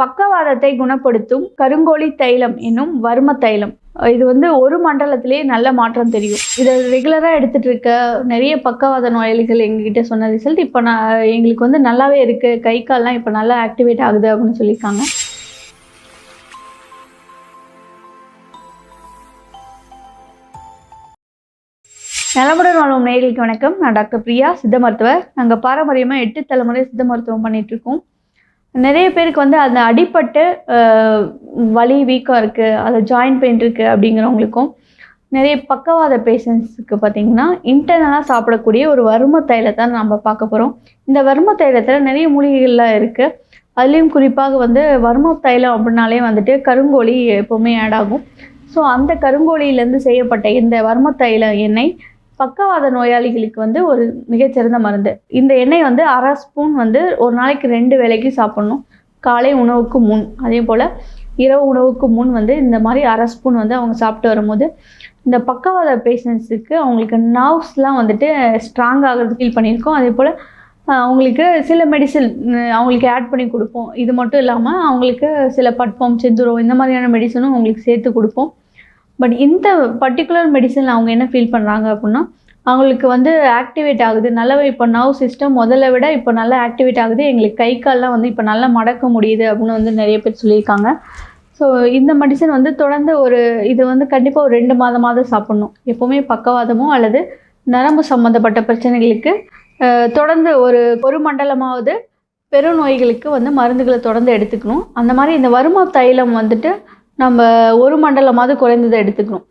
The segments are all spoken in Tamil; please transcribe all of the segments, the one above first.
பக்கவாதத்தை குணப்படுத்தும் கருங்கோழி தைலம் என்னும் வர்ம தைலம். இது வந்து ஒரு மண்டலத்திலே நல்ல மாற்றம் தெரியும். இதை ரெகுலராக எடுத்துட்டு இருக்க நிறைய பக்கவாத நோயாளிகள் எங்ககிட்ட சொன்ன ரிசல்ட் இப்போ நான் எங்களுக்கு வந்து நல்லாவே இருக்கு. கை கால்லாம் இப்போ நல்லா ஆக்டிவேட் ஆகுது அப்படின்னு சொல்லியிருக்காங்க. நலமுடன் வாழும் நேர்களுக்கு வணக்கம். நான் டாக்டர் பிரியா சித்த மருத்துவர். நாங்கள் பாரம்பரியமாக எட்டு தலைமுறை சித்த மருத்துவம் பண்ணிட்டு இருக்கோம். நிறைய பேருக்கு வந்து அந்த அடிப்பட்டு வலி வீக்கம் இருக்குது அதை ஜாயிண்ட் பெயின் இருக்குது அப்படிங்கிறவங்களுக்கும் நிறைய பக்கவாத பேஷண்ட்ஸுக்கு பார்த்தீங்கன்னா இன்டர்னலாக சாப்பிடக்கூடிய ஒரு வர்ம தைலத்தை நம்ம பார்க்க போகிறோம் இந்த வரும தைலத்தில் நிறைய மூலிகைகள்லாம் இருக்குது அதுலேயும் குறிப்பாக வந்து வரும தைலம் அப்படின்னாலே வந்துட்டு கருங்கோழி எப்போவுமே ஆட் ஆகும். ஸோ அந்த கருங்கோழியிலேருந்து செய்யப்பட்ட இந்த வரும தைல எண்ணெய் பக்கவாத நோயாளிகளுக்கு வந்து ஒரு மிகச்சிறந்த மருந்து. இந்த எண்ணெய் வந்து அரை ஸ்பூன் வந்து ஒரு நாளைக்கு ரெண்டு வேலைக்கு சாப்பிட்ணும். காலை உணவுக்கு முன். அதே போல் இரவு உணவுக்கு முன் வந்து இந்த மாதிரி அரை ஸ்பூன் வந்து அவங்க சாப்பிட்டு வரும்போது இந்த பக்கவாத பேஷண்ட்ஸுக்கு அவங்களுக்கு நர்வ்ஸ்லாம் வந்துட்டு ஸ்ட்ராங் ஆகிறது ஃபீல் பண்ணியிருக்கோம். அதே போல் அவங்களுக்கு சில மெடிசன் அவங்களுக்கு ஆட் பண்ணி கொடுப்போம். இது மட்டும் இல்லாமல் அவங்களுக்கு சில பட்பம் செந்துரம் இந்த மாதிரியான மெடிசனும் அவங்களுக்கு சேர்த்து கொடுப்போம். பட் இந்த பர்டிகுலர் மெடிசன் அவங்க என்ன ஃபீல் பண்ணுறாங்க அப்படின்னா அவங்களுக்கு வந்து ஆக்டிவேட் ஆகுது. நல்லா இப்போ நர்வ் சிஸ்டம் முதல்ல விட இப்போ நல்லா ஆக்டிவேட் ஆகுது. எங்களுக்கு கை கால்லாம் வந்து இப்போ நல்லா மடக்க முடியுது அப்படின்னு வந்து நிறைய பேர் சொல்லியிருக்காங்க. ஸோ இந்த மெடிசன் வந்து தொடர்ந்து ஒரு இது வந்து கண்டிப்பாக ஒரு ரெண்டு மாதமாவது சாப்பிட்ணும். எப்போவுமே பக்கவாதமோ அல்லது நரம்பு சம்மந்தப்பட்ட பிரச்சனைகளுக்கு தொடர்ந்து ஒரு ஒரு மண்டலமாவது பெருநோய்களுக்கு வந்து மருந்துகளை தொடர்ந்து எடுத்துக்கணும். அந்த மாதிரி இந்த வருமா தைலம் வந்துட்டு நம்ம ஒரு மண்டலமாவது குறைந்ததை எடுத்துக்கணும்.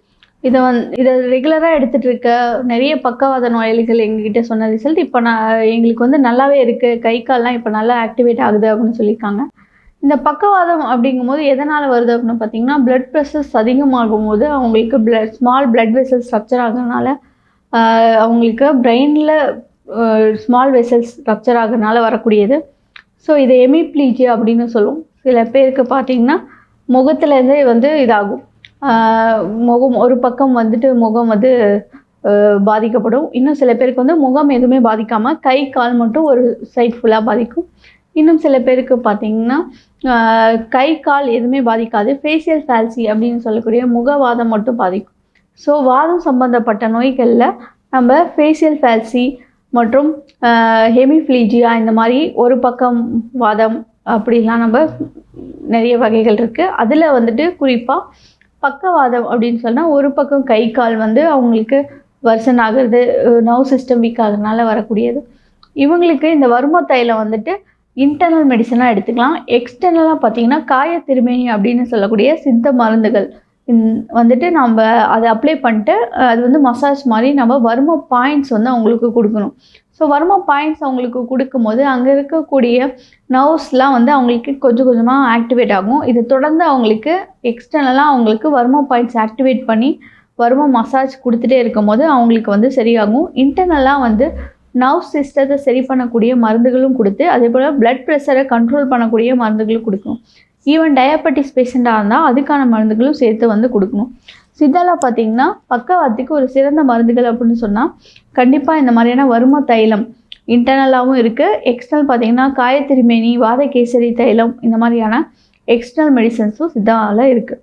இதை வந் இதை ரெகுலராக எடுத்துகிட்டு இருக்க நிறைய பக்கவாத நோயாளிகள் எங்ககிட்ட சொன்ன ரிசல்ட் இப்போ நான் எங்களுக்கு வந்து நல்லாவே இருக்குது கை கால்லாம் இப்போ நல்லா ஆக்டிவேட் ஆகுது அப்படின்னு சொல்லியிருக்காங்க. இந்த பக்கவாதம் அப்படிங்கும்போது எதனால் வருது அப்படின்னு பார்த்தீங்கன்னா பிளட் ப்ரெஷர்ஸ் அதிகமாகும் போது அவங்களுக்கு blood small blood vessel structure ஆகுறதுனால அவங்களுக்கு பிரெயினில் ஸ்மால் வெசல்ஸ் ஸ்ட்ரக்சர் ஆகுறதுனால வரக்கூடியது. ஸோ இது எமிப்ளீஜி அப்படின்னு சொல்லுவோம். சில பேருக்கு பார்த்தீங்கன்னா முகத்துலேருந்தே வந்து இதாகும். முகம் ஒரு பக்கம் வந்துட்டு முகம் வந்து பாதிக்கப்படும். இன்னும் சில பேருக்கு வந்து முகம் எதுவுமே பாதிக்காமல் கை கால் மட்டும் ஒரு சைட் ஃபுல்லாக பாதிக்கும். இன்னும் சில பேருக்கு பார்த்தீங்கன்னா கை கால் எதுவுமே பாதிக்காது. ஃபேஷியல் ஃபேல்சி அப்படின்னு சொல்லக்கூடிய முகவாதம் மட்டும் பாதிக்கும். ஸோ வாதம் சம்பந்தப்பட்ட நோய்களில் நம்ம ஃபேஷியல் ஃபேல்சி மற்றும் ஹெமிஃப்ளீஜியா இந்த மாதிரி ஒரு பக்கம் வாதம் அப்படிலாம் நம்ம நிறைய வகைகள் இருக்குது அதில் வந்துட்டு குறிப்பாக பக்கவாதம் அப்படின்னு சொன்னால் ஒரு பக்கம் கை கால் வந்து அவங்களுக்கு வருஷன் ஆகிறது நர்வ் சிஸ்டம் வீக் ஆகுறதுனால வரக்கூடியது. இவங்களுக்கு இந்த வரும தைலம் வந்துட்டு இன்டர்னல் மெடிசனாக எடுத்துக்கலாம். எக்ஸ்டர்னலாக பார்த்தீங்கன்னா காயத்திருமேனி அப்படின்னு சொல்லக்கூடிய சித்த மருந்துகள் வந்துட்டு நம்ம அதை அப்ளை பண்ணிட்டு அது வந்து மசாஜ் மாதிரி நம்ம வரும பாயிண்ட்ஸ் வந்து அவங்களுக்கு கொடுக்கணும். ஸோ வர்மா பாயிண்ட்ஸ் அவங்களுக்கு கொடுக்கும்போது அங்கே இருக்கக்கூடிய நர்வ்ஸ்லாம் வந்து அவங்களுக்கு கொஞ்சம் கொஞ்சமாக ஆக்டிவேட் ஆகும். இது தொடர்ந்து அவங்களுக்கு எக்ஸ்டர்னலாக அவங்களுக்கு வர்மா பாயிண்ட்ஸ் ஆக்டிவேட் பண்ணி வர்மா மசாஜ் கொடுத்துட்டே இருக்கும்போது அவங்களுக்கு வந்து சரியாகும். இன்டர்னலாக வந்து நர்வ் சிஸ்டத்தை சரி பண்ணக்கூடிய மருந்துகளும் கொடுத்து அதே போல் பிளட் ப்ரெஷரை கண்ட்ரோல் பண்ணக்கூடிய மருந்துகளும் கொடுக்கணும் ஈவன் டயபெட்டிஸ் பேஷண்ட்டாக இருந்தால் அதுக்கான மருந்துகளும் சேர்த்து வந்து கொடுக்கணும். சித்தால பார்த்தீங்கன்னா பக்கவாத்துக்கு ஒரு சிறந்த மருந்துகள் அப்படின்னு சொன்னால் கண்டிப்பாக இந்த மாதிரியான வரும தைலம் இன்டர்னலாகவும் இருக்குது எக்ஸ்டர்னல் பார்த்தீங்கன்னா காயத்திருமேனி வாதகேசரி தைலம் இந்த மாதிரியான எக்ஸ்டர்னல் மெடிசன்ஸும் சித்தாவில் இருக்குது